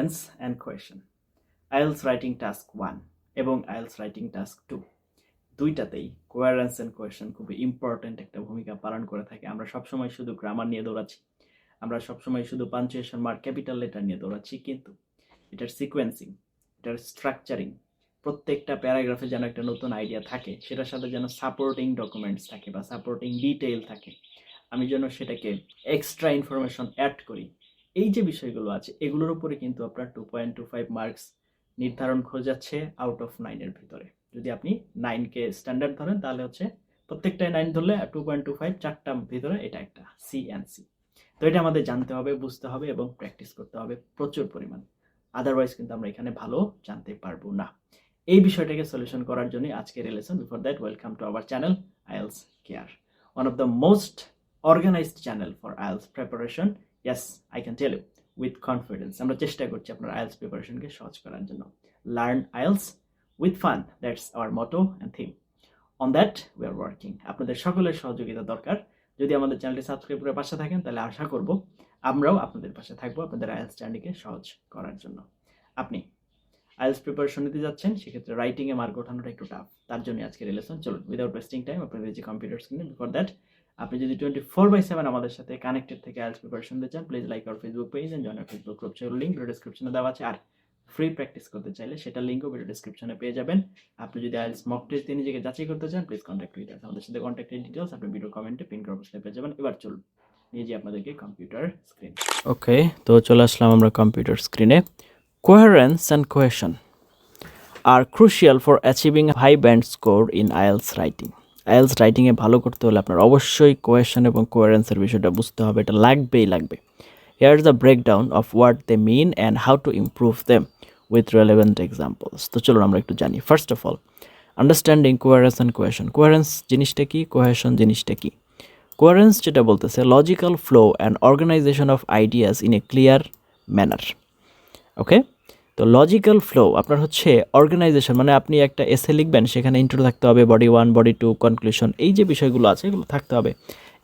Coherence and cohesion IELTS writing task one এবং IELTS writing task two দুইটাতেই coherence and cohesion খুবই important একটা ভূমিকা পালন করে থাকে। আমরা সবসময় শুধু গ্রামার নিয়ে দৌড়াচ্ছি। আমরা সবসময় শুধু পাঞ্চুয়েশন মার্ক ক্যাপিটাল লেটার নিয়ে দৌড়াচ্ছি কিন্তু এটার সিকোয়েন্সিং এটার স্ট্রাকচারিং প্রত্যেকটা প্যারাগ্রাফে যেন একটা নতুন আইডিয়া থাকে, সেটার সাথে যেন সাপোর্টিং ডকুমেন্টস থাকে বা সাপোর্টিং ডিটেইল থাকে। আমি যেন সেটাকে এক্সট্রা ইনফরমেশন অ্যাড করি। এই যে বিষয়গুলো আছে, এগুলোর উপরে কিন্তু আপনার two point two five marks নির্ধারণ খোঁজাচ্ছে আউট অফ নাইনের ভিতরে। যদি আপনি নাইনকে স্ট্যান্ডার্ড ধরেন, তাহলে হচ্ছে প্রত্যেকটাই নাইন ধরলে টু পয়েন্ট টু ফাইভ চারটা ভিতরে এটা একটা সি অ্যান্ড সি তো এটা আমাদের জানতে হবে, বুঝতে হবে এবং প্র্যাকটিস করতে হবে প্রচুর পরিমাণ। আদারওয়াইজ কিন্তু আমরা এখানে ভালো জানতে পারব না। এই বিষয়টাকে সলিউশন করার জন্য আজকের relation before that welcome to our channel IELTS care one of the most organised channel for IELTS preparation yes I can tell you with confidence আমরা চেষ্টা করছি আপনার আইএলস প্রিপারেশনকে সহজ করার জন্য। Learn IELTS with fun that's our motto and theme on that we are working আপনাদের সকলের সহযোগিতা দরকার। যদি আমাদের চ্যানেলটি সাবস্ক্রাইব করে পাশে থাকেন, তাহলে আশা করব আমরাও আপনাদের পাশে থাকব আপনাদের আইএলস জার্নিকে সহজ করার জন্য। আপনি আইএলস প্রিপারেশন নিতে যাচ্ছেন, সেক্ষেত্রে রাইটিংয়ে মার্ক ওঠানোটা একটু টাফ তার জন্য আজকে রিলেশন চলুন উইদাউট ওয়েস্টিং টাইম আপনাদের যে কম্পিউটার স্ক্রিনে বিফোর দ্যাট আপনি যদি টোয়েন্টি ফোর বাই সেভেন আমাদের সাথে কানেক্টেড থেকে আইএলস প্রিপারেশন দিতে চান please like our Facebook page and join Facebook group সেগুলো লিঙ্ক ডিসক্রিপশনে দেওয়া আছে। আর ফ্রি প্র্যাকটিস করতে চাইলে সেটা লিঙ্কও ভিডিও ডিসক্রিপশনে পেয়ে যাবেন। আপনি যদি আইএলস মক টেস্ট দিয়ে নিজেকে যাচাই করতে চান প্লিজ কন্ট্যাক্ট উইথ আমাদের সাথে কন্ট্যাক্টের ডিটেলস আপনি ভিডিও কমেন্টে পিন করে অবশ্যই পেয়ে যাবেন। এবার চলুন নিয়ে যাই আপনাদেরকে কম্পিউটার স্ক্রিন ওকে তো চলে আসলাম আমরা কম্পিউটার স্ক্রিনে coherence and cohesion are crucial for achieving high band score in IELTS writing IELTS রাইটিংয়ে ভালো করতে হলে আপনার অবশ্যই কোয়েশন এবং কোয়ারেন্সের বিষয়টা বুঝতে হবে, এটা লাগবেই লাগবে। Here the breakdown of what they mean and how to improve them with relevant examples তো চলুন আমরা একটু জানি। First of all understanding coherence and cohesion coherence জিনিসটা কি? কোহেশন জিনিসটা কি? কোয়ারেন্স যেটা বলতেছে logical flow and organisation of ideas in a clear manner okay তো লজিক্যাল ফ্লো আপনার হচ্ছে অর্গানাইজেশন মানে আপনি একটা এসে লিখবেন, সেখানে ইন্ট্রো থাকতে হবে body one body two conclusion এই যে বিষয়গুলো আছে, এগুলো থাকতে হবে।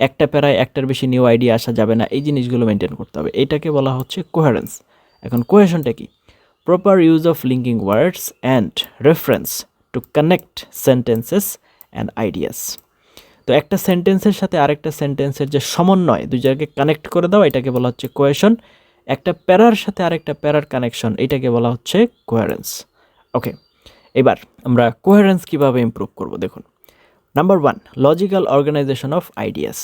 একটা প্যারায় একটার বেশি নিউ আইডিয়া আসা যাবে না, এই জিনিসগুলো মেনটেন করতে হবে। এটাকে বলা হচ্ছে কোহারেন্স এখন কোহেশনটা কি? Proper use of linking words and reference to connect sentences and ideas তো একটা সেন্টেন্সের সাথে আরেকটা সেন্টেন্সের যে সমন্বয় দুই জায়গাকে কানেক্ট করে দাও, এটাকে বলা হচ্ছে কোয়েশন একটা প্যারার সাথে আরেকটা প্যারার কানেকশন, এটাকে বলা হচ্ছে কোয়ারেন্স ওকে এবার আমরা কোয়ারেন্স কীভাবে ইমপ্রুভ করব দেখুন। Number one logical organisation of ideas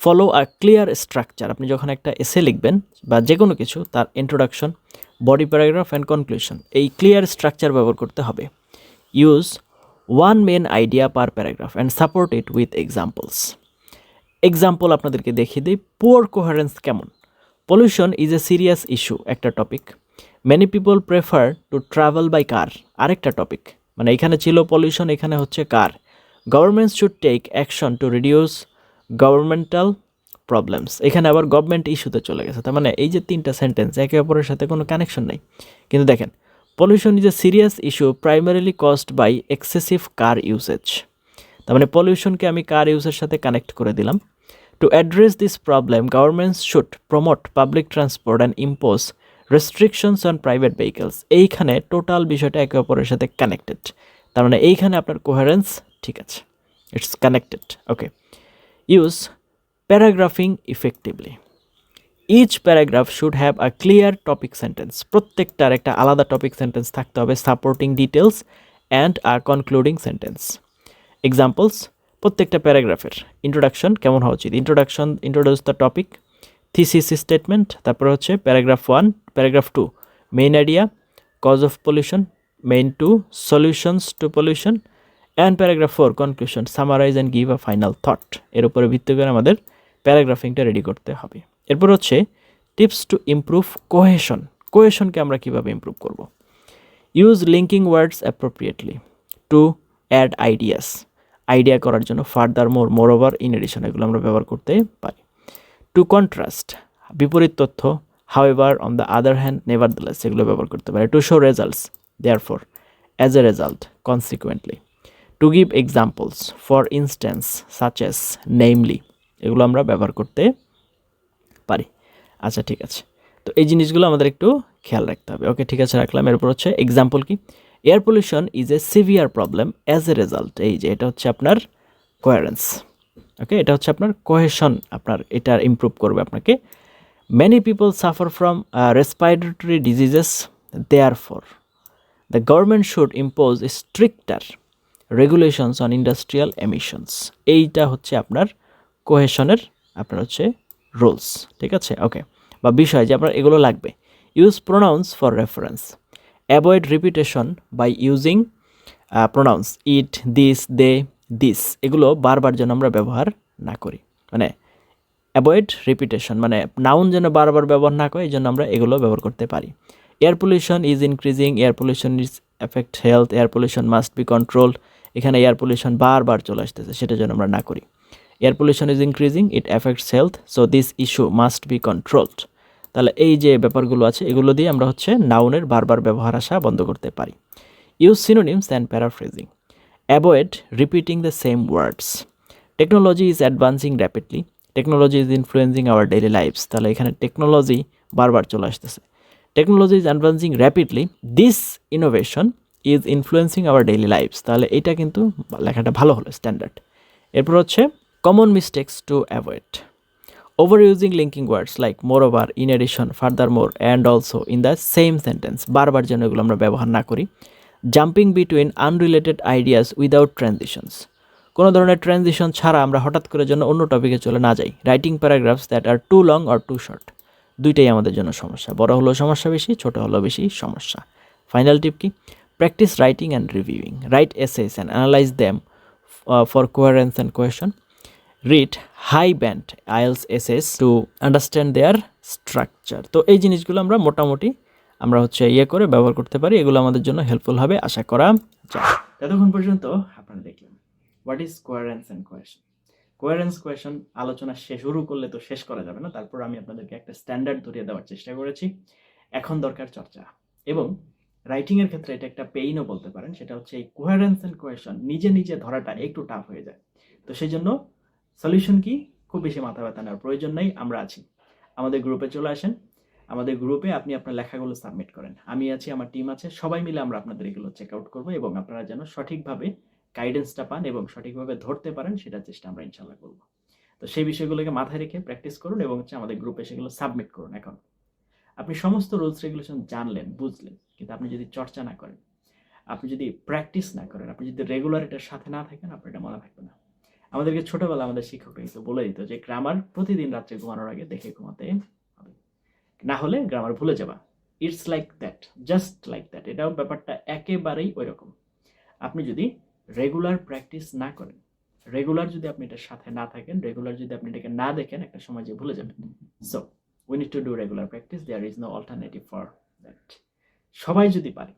follow a clear structure আপনি যখন একটা এসে লিখবেন বা যে কোনো কিছু, তার introduction body paragraph and conclusion এই ক্লিয়ার স্ট্রাকচার ব্যবহার করতে হবে। Use one main idea per paragraph and support it with examples example আপনাদেরকে দেখিয়ে দিই পোর কোহারেন্স কেমন? Pollution is a serious issue একটা topic many people prefer to travel by car আরেকটা টপিক মানে এখানে ছিল পলিউশন এখানে হচ্ছে car government should take action to reduce governmental problems এখানে আবার গভর্নমেন্ট ইস্যুতে চলে গেছে। তার মানে এই যে তিনটা সেন্টেন্স একে অপরের সাথে কোনো কানেকশন নেই। কিন্তু দেখেন pollution is a serious issue primarily caused by excessive car usage তার মানে পলিউশনকে আমি কার ইউজের সাথে কানেক্ট করে দিলাম। To address this problem governments should promote public transport and impose restrictions on private vehicles এইখানে টোটাল বিষয়টা একে অপরের সাথে কানেক্টেড তার মানে এইখানে আপনার কোহারেন্স ঠিক আছে। It's connected okay use paragraphing effectively each paragraph should have a clear topic sentence প্রত্যেকটার একটা আলাদা টপিক সেন্টেন্স থাকতে হবে supporting details and a concluding sentence examples প্রত্যেকটা প্যারাগ্রাফের ইন্ট্রোডাকশন কেমন হওয়া উচিত? Introduction introduce the topic thesis statement তারপর হচ্ছে paragraph one paragraph two main idea cause of pollution main two solutions to pollution and paragraph four conclusion summarise and give a final thought এর উপরে ভিত্তি করে আমাদের প্যারাগ্রাফিংটা রেডি করতে হবে। এরপর হচ্ছে টিপস টু ইমপ্রুভ কোহেশন কোহেশনকে আমরা কীভাবে ইমপ্রুভ করব? Use linking words appropriately to add ideas idea করার জন্য furthermore moreover in addition এগুলো আমরা ব্যবহার করতে পারি। টু কন্ট্রাস্ট বিপরীত তথ্য however on the other hand nevertheless এগুলো ব্যবহার করতে পারি। To show results therefore as a result consequently to give examples for instance such as namely এগুলো আমরা ব্যবহার করতে পারি। আচ্ছা ঠিক আছে। তো এই জিনিসগুলো আমাদের একটু খেয়াল রাখতে হবে। ওকে ঠিক আছে, রাখলাম। এরপর হচ্ছে এক্সাম্পল কি? Air pollution is a severe problem as a result এই যে, এটা হচ্ছে আপনার কোয়ারেন্স ওকে এটা হচ্ছে আপনার কোহেশন আপনার এটা ইমপ্রুভ করবে আপনাকে। Many people suffer from respiratory diseases therefore the government should impose stricter regulations on industrial emissions এইটা হচ্ছে আপনার কোহেশনের আপনার হচ্ছে রুলস ঠিক আছে? ওকে বা বিষয় যে আপনার এগুলো লাগবে। Use pronouns for reference avoid repetition by using pronouns it this they this এগুলো বারবার যেন আমরা ব্যবহার না করি। মানে অ্যাভয়েড রিপিটেশন মানে নাউন যেন বারবার ব্যবহার না করে এই জন্য আমরা এগুলো ব্যবহার করতে পারি। Air pollution is increasing air pollution is affect health air pollution must be controlled এখানে এয়ার পলিউশন বারবার চলে আসতেছে, সেটা যেন আমরা না করি। Air pollution is increasing it affects health so this issue must be controlled তাহলে এই যে ব্যাপারগুলো আছে, এগুলো দিয়ে আমরা হচ্ছে নাউনের বারবার ব্যবহার আসা বন্ধ করতে পারি। Use synonyms and paraphrasing avoid repeating the same words technology is advancing rapidly technology is influencing our daily lives তাহলে এখানে টেকনোলজি বারবার চলে আসতেছে। Technology is advancing rapidly this innovation is influencing our daily lives তাহলে এটা কিন্তু লেখাটা ভালো হলো স্ট্যান্ডার্ড এরপর হচ্ছে common mistakes to avoid overusing linking words like moreover in addition furthermore and also in the same sentence বারবার যেন এগুলো আমরা ব্যবহার না করি। Jumping between unrelated ideas without transitions কোনো ধরনের ট্রানজিশন ছাড়া আমরা হঠাৎ করে জন্য অন্য টপিকে চলে না যাই। Writing paragraphs that are too long or too short দুইটাই আমাদের জন্য সমস্যা। বড় হলো সমস্যা বেশি, ছোট হলো বেশি সমস্যা। ফাইনাল টিপ কি? Practice writing and reviewing write essays and analyse them for coherence and cohesion read high band IELTS essays to understand their structure তো এই জিনিসগুলো আমরা মোটামুটি আমরা হচ্ছে ইয়ে করে ব্যবহার করতে পারি। এগুলো আমাদের জন্য হেল্পফুল হবে, আশা করা যায়। ততক্ষণ পর্যন্ত আপনারা দেখলেন what is coherence and cohesion coherence cohesion আলোচনা শেষ শুরু করলে তো শেষ করা যাবে না, তারপর আমি আপনাদেরকে একটা স্ট্যান্ডার্ড ধরিয়ে দেওয়ার চেষ্টা করেছি। এখন দরকার চর্চা। এবং রাইটিং এর ক্ষেত্রে এটা একটা পেইনও বলতে পারেন, সেটা হচ্ছে এই কোয়ারেন্স অ্যান্ড কোয়েশন নিজে নিজে ধরাটা একটু টাফ হয়ে যায়। তো সেই জন্য সলিউশন কি? খুব বেশি মাথা ব্যথা নেওয়ার প্রয়োজন নেই, আমরা আছি। আমাদের গ্রুপে চলে আসেন। আমাদের গ্রুপে আপনি আপনার লেখাগুলো সাবমিট করেন। আমি আছি, আমার টিম আছে, সবাই মিলে আমরা আপনাদের এগুলো চেক আউট করব এবং আপনারা যেন সঠিকভাবে গাইডেন্সটা পান এবং সঠিকভাবে ধরতে পারেন, সেটার চেষ্টা আমরা ইনশাল্লাহ করব। তো সেই বিষয়গুলোকে মাথায় রেখে প্র্যাকটিস করুন এবং হচ্ছে আমাদের গ্রুপে সেগুলো সাবমিট করুন এখন। আপনি সমস্ত রুলস রেগুলেশন জানলেন, বুঝলেন, কিন্তু আপনি যদি চর্চা না করেন, আপনি যদি প্র্যাকটিস না করেন, আপনি যদি রেগুলার এটার সাথে না থাকেন, আপনার এটা মনে থাকবে না। আমাদেরকে ছোটবেলা আমাদের শিক্ষক কিন্তু বলে দিত যে, গ্রামার প্রতিদিন রাত্রে ঘুমানোর আগে দেখে ঘুমাতে হবে। না হলে গ্রামার ভুলে যাবা। It's like that just like that এটাও ব্যাপারটা একেবারেই ওই রকম আপনি যদি রেগুলার প্র্যাকটিস না করেন রেগুলার যদি আপনি এটার সাথে না থাকেন রেগুলার যদি আপনি এটাকে না দেখেন, একটা সময় যে ভুলে যাবেন। So we need to do regular practice there is no alternative for that সবাই যদি পারে,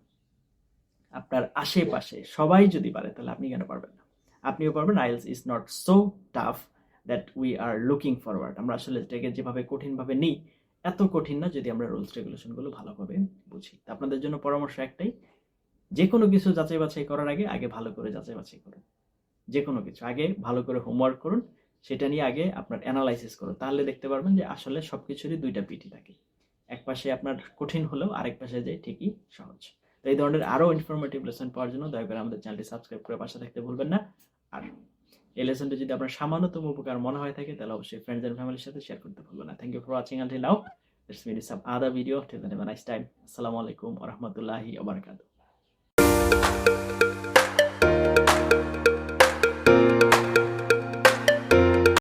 আপনার আশেপাশে সবাই যদি পারে, তাহলে আপনি কেন পারবেন না? আপনিও পারবেন। IELTS is not so tough that we are looking forward. আমরা আসলে এটাকে যেভাবে কঠিনভাবে নিই, এত কঠিন না যদি আমরা রুলস, রেগুলেশনগুলো ভালোভাবে বুঝি। আপনাদের জন্য পরামর্শ একটাই যে কোনো কিছু যাচাই বাছাই করার আগে আগে ভালো করে যাচাই বাছাই করুন। যে কোনো কিছু, আগে ভালো করে হোমওয়ার্ক করুন, সেটা নিয়ে আগে আপনার অ্যানালাইসিস করুন। তাহলে দেখতে পারবেন যে আসলে সব কিছুরই দুইটা পিঠি থাকে। এক পাশে আপনার কঠিন হলেও, আরেক পাশে যে ঠিকই সহজ। তো এই ধরনের আরও ইনফরমেটিভ লেসন পাওয়ার জন্য দয়া করে আমাদের চ্যানেলটি সাবস্ক্রাইব করে পাশে থাকতে ভুলবেন না। আর এই লেসনটা যদি আপনার সামান্যতম উপকার মনে হয় থাকে, তাহলে অবশ্যই ফ্রেন্ডস এন্ড ফ্যামিলির সাথে শেয়ার করতে ভুলবেন না। Thank you for watching until now let's meet some other video till then have a nice time আসসালামু আলাইকুম ওয়া রাহমাতুল্লাহি ওয়া বারাকাতুহু